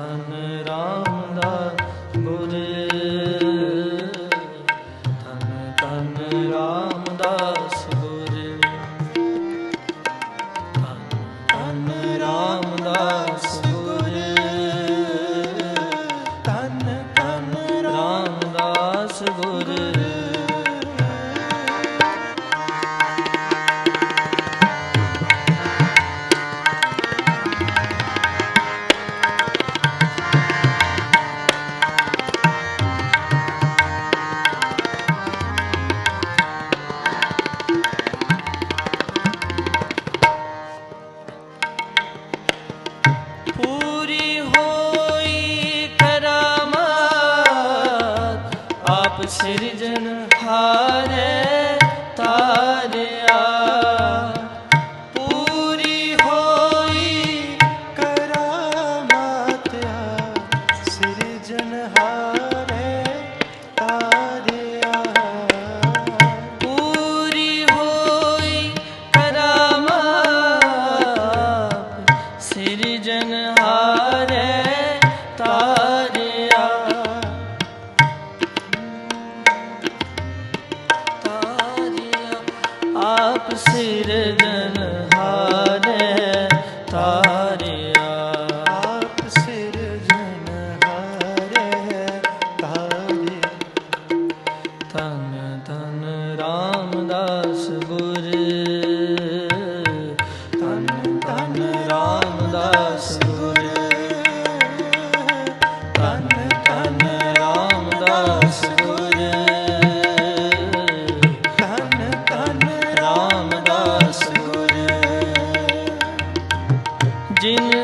ਧਨ ਰਾਮਦਾਸ ਗੁਰ। ਧਨ ਧਨ ਰਾਮਦਾਸ ਗੁਰ ਧਨ ਧਨ ਰਾਮਦਾਸ ਗੁਰ ਧਨ ਧਨ ਰਾਮਦਾਸ ਗੁਰ ਹਾਰੇ ਆਪ ਸਿਰਜਨ ਹਾਰੇ ਤਾਰਿਆ। ਆਪ ਸਿਰਜਨਹਾਰੇ ਤਾਰਿਆ। ਧੰਨ ਧੰਨ ਰਾਮਦਾਸ ਗੁਰ। ਧੰਨ ਧੰਨ ਰਾਮਦਾਸ जिन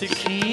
sequinho.